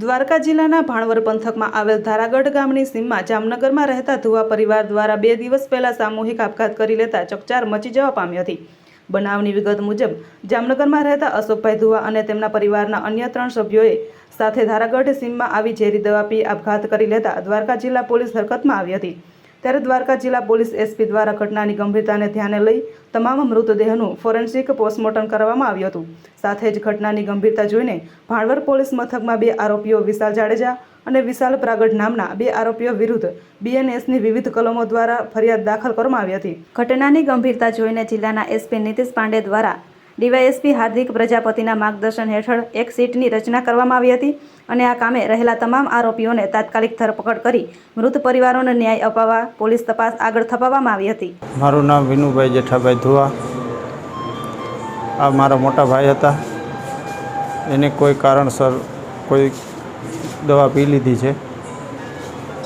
દ્વારકા જિલ્લાના ભાણવર પંથકમાં આવેલ ધારાગઢ ગામની સીમમાં જામનગરમાં રહેતા ધુવા પરિવાર દ્વારા બે દિવસ પહેલા સામૂહિક આપઘાત કરી લેતા ચકચાર મચી જવા પામી હતી. બનાવની વિગત મુજબ, જામનગરમાં રહેતા અશોકભાઈ ધુવા અને તેમના પરિવારના અન્ય ત્રણ સભ્યોએ સાથે ધારાગઢ સીમમાં આવી ઝેરી દવા પી આપઘાત કરી લેતા દ્વારકા જિલ્લા પોલીસ હરકતમાં આવી હતી. ત્યારે દ્વારકા જિલ્લા પોલીસ એસપી દ્વારા ઘટનાની ગંભીરતાને ધ્યાને લઈ તમામ મૃતદેહનું ફોરેન્સિક પોસ્ટમોર્ટમ કરવામાં આવ્યું હતું. સાથે જ ઘટનાની ગંભીરતા જોઈને ભાણવર પોલીસ મથકમાં બે આરોપીઓ વિશાલ જાડેજા અને વિશાલ પ્રાગઢ નામના બે આરોપીઓ વિરુદ્ધ બીએનએસની વિવિધ કલમો દ્વારા ફરિયાદ દાખલ કરવામાં આવી હતી. ઘટનાની ગંભીરતા જોઈને જિલ્લાના એસપી નીતિશ પાંડે દ્વારા ડીવાયએસપી હાર્દિક પ્રજાપતિના માર્ગદર્શન હેઠળ એક સીટની રચના કરવામાં આવી હતી અને આ કામે રહેલા તમામ આરોપીઓને તાત્કાલિક ધરપકડ કરી મૃત પરિવારોને ન્યાય અપાવવા પોલીસ તપાસ આગળ થપાવવામાં આવી હતી. મારું નામ વિનુભાઈ જેઠાભાઈ ધુવા. આ મારા મોટા ભાઈ હતા. એને કોઈ કારણસર કોઈ દવા પી લીધી છે.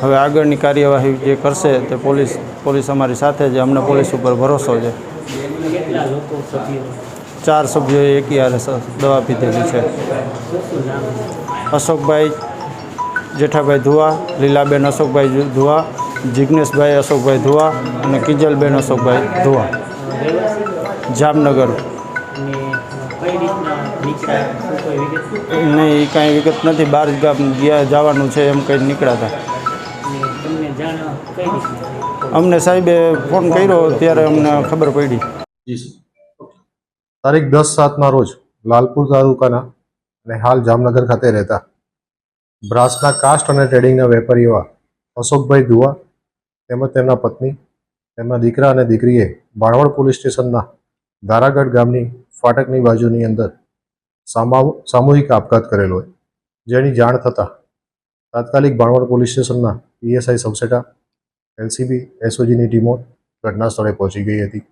હવે આગળની કાર્યવાહી જે કરશે તે પોલીસ પોલીસ અમારી સાથે છે. અમને પોલીસ ઉપર ભરોસો છે. ચાર સભ્યોએ એકી હારે સ- દવા પીધેલી છે. અશોકભાઈ જેઠાભાઈ ધુવા, લીલાબેન અશોકભાઈ ધુવા જિજ્ઞેશભાઈ અશોકભાઈ ધુવા અને કિજલબેન અશોકભાઈ ધુવા. જામનગર. નહીં, એ કાંઈ વિગત નથી. બહાર ગામ ગયા, જવાનું છે એમ કંઈ નીકળ્યા હતા? અમને સાહેબે ફોન કર્યો, ત્યારે અમને ખબર પડી. તારીખ દસ સાતના રોજ લાલપુર તાલુકાના અને હાલ જામનગર ખાતે રહેતા બ્રાસના કાસ્ટ અને ટ્રેડિંગના વેપારી એવા અશોકભાઈ ધુવા તેમજ તેમના પત્ની, તેમના દીકરા અને દીકરીએ બાણવડ પોલીસ સ્ટેશનના ધારાગઢ ગામની ફાટકની બાજુની અંદર સામા, સામૂહિક આપઘાત કરેલો હોય. જેની જાણ થતાં તાત્કાલિક બાણવડ પોલીસ સ્ટેશનના પીએસઆઈ સબસેટા એલસીબી, એસઓજીની ટીમો ઘટના સ્થળે પહોંચી ગઈ હતી.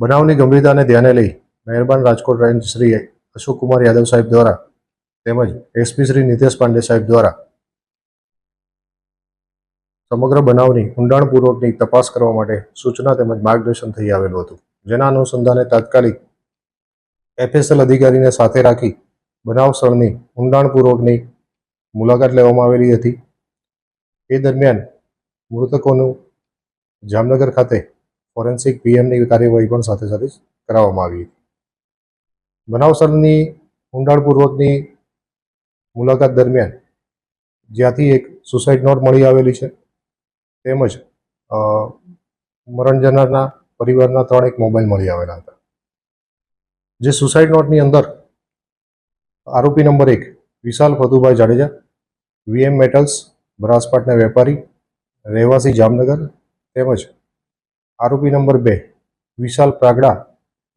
બનાવની ગંભીરતાને ધ્યાને લઈ મહેરબાન રાજકોટ રેન્જ શ્રી અશોકકુમાર યાદવ સાહેબ દ્વારા તેમજ એસપી શ્રી નિતેશ પાંડે સાહેબ દ્વારા સમગ્ર બનાવની ઊંડાણપૂર્વકની તપાસ કરવા માટે સૂચના તેમજ માર્ગદર્શન થઈ આવેલું હતું. જેના અનુસંધાને તાત્કાલિક એફએસએલ અધિકારીને સાથે રાખી બનાવ સ્થળની ઊંડાણપૂર્વકની મુલાકાત લેવામાં આવેલી હતી. એ દરમિયાન મૃતકોનું જામનગર ખાતે ફોરેન્સિક પીએમની કાર્યવાહી પણ સાથે સાથે કરાવવામાં આવી હતી. બનાવ સ્થળની ઊંડાણપૂર્વકની મુલાકાત દરમિયાન જ્યાંથી એક સુસાઇડ નોટ મળી આવેલી છે, તેમજ મરણ જનારના પરિવારના ત્રણ એક મોબાઈલ મળી આવેલા હતા. જે સુસાઇડ નોટની અંદર આરોપી નંબર એક વિશાલ ફતુભાઈ જાડેજા વીએમ મેટલ્સ, બ્રાસપાટના વેપારી, રહેવાસી જામનગર, તેમજ આરોપી નંબર બે, વિશાલ પ્રાગડા,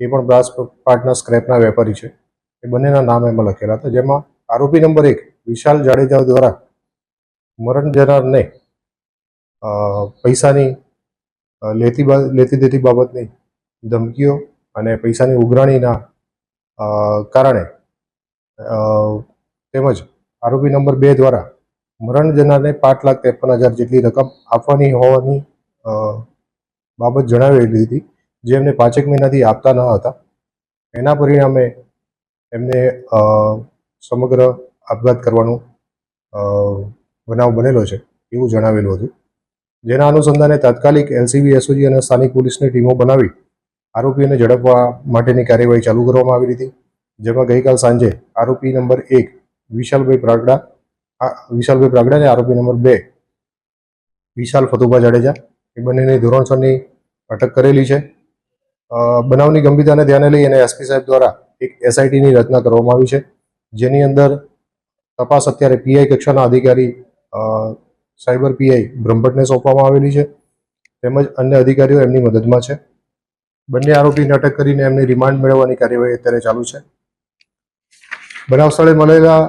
એ પણ બ્રાસ પાર્ટના સ્ક્રેપના વેપારી છે. એ બંનેના નામ એમાં લખેલા હતા, જેમાં આરોપી નંબર એક, વિશાલ જાડેજા દ્વારા મરણ જનારને પૈસાની લેતી લેતી દેતી બાબતની ધમકીઓ અને પૈસાની ઉઘરાણીના કારણે તેમજ આરોપી નંબર બે દ્વારા મરણ જનારને પાંચ લાખ ત્રેપન હજાર જેટલી રકમ આપવાની હોવાની બાબત જણાવેલી હતી, જે એમને પાંચેક મહિનાથી આપતા ન હતા. એના પરિણામે એમને સમગ્ર આપઘાત કરવાનું બનાવ બનેલો છે એવું જણાવેલું હતું. જેના અનુસંધાને તાત્કાલિક એલસીબી, એસઓજી અને સ્થાનિક પોલીસની ટીમો બનાવી આરોપીઓને ઝડપવા માટેની કાર્યવાહી ચાલુ કરવામાં આવી હતી, જેમાં ગઈકાલ સાંજે આરોપી નંબર એક વિશાલભાઈ પ્રાગડા વિશાલભાઈ પ્રાગડા અને આરોપી નંબર બે વિશાલ ફતુભા જાડેજા એ બંનેની ધોરણસરની અટક કરેલી છે. બનાવની ગંભીરતાને ધ્યાને લઈ અને એસપી સાહેબ દ્વારા એક એસઆઈટીની રચના કરવામાં આવી છે. જેની અંદર તપાસ અત્યારે પીઆઈ કક્ષાના અધિકારી સાયબર પીઆઈ બ્રહ્મભટ્ટને સોંપવામાં આવેલી છે. તેમજ અન્ય અધિકારીઓ એમની મદદમાં છે. બંને આરોપીને અટક કરીને એમની રિમાન્ડ મેળવવાની કાર્યવાહી અત્યારે ચાલુ છે. બનાવ સ્થળે મળેલા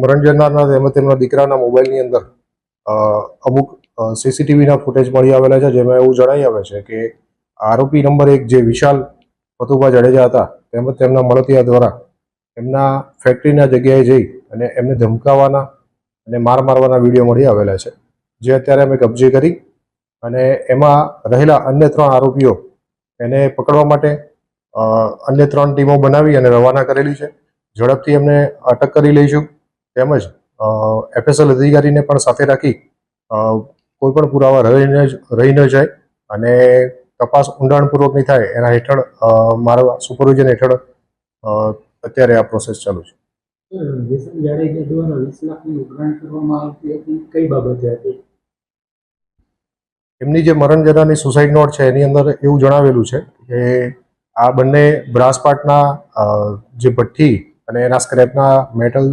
મરણ જનારના તેમજ તેમના દીકરાના મોબાઈલની અંદર અમુક સીસીટીવીના ફૂટેજ મળી આવેલા છે, જેમાં એવું જણાઈ આવે છે કે આરોપી નંબર એક જે વિશાલ પતુભા જાડેજા હતા, તેમજ તેમના મળતિયા દ્વારા એમના ફેક્ટરીના જગ્યાએ જઈ અને એમને ધમકાવવાના અને માર મારવાના વીડિયો મળી આવેલા છે. જે અત્યારે અમે કબજે કરી અને એમાં રહેલા અન્ય ત્રણ આરોપીઓ એને પકડવા માટે અન્ય ત્રણ ટીમો બનાવી અને રવાના કરેલી છે. ઝડપથી એમને અટક કરી લઈશું. તેમજ એફએસએલ અધિકારીને પણ સાથે રાખી કોઈ પણ પુરાવા રહી ન રહી ન જાય અને તપાસ ઊંડાણપૂર્વકની થાય એના હેઠળ મારા સુપરવિઝન હેઠળ અત્યારે આ પ્રોસેસ ચાલુ છે. એમની જે મરણ જનારની સુસાઇડ નોટ છે એની અંદર એવું જણાવેલું છે કે આ બંને બ્રાસપાટના જે ભઠ્ઠી અને એના સ્ક્રેપના મેટલ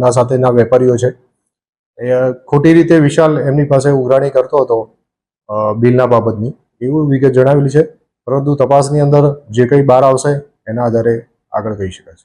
ના સાથેના વેપારીઓ છે. એ ખોટી રીતે વિશાલ એમની પાસે ઉઘરાણી કરતો હતો બિલના બાબતની. એવું વિગત જણાવેલી છે, પરંતુ તપાસની અંદર જે કંઈ બહાર આવશે, એના આધારે આગળ કહી શકાશે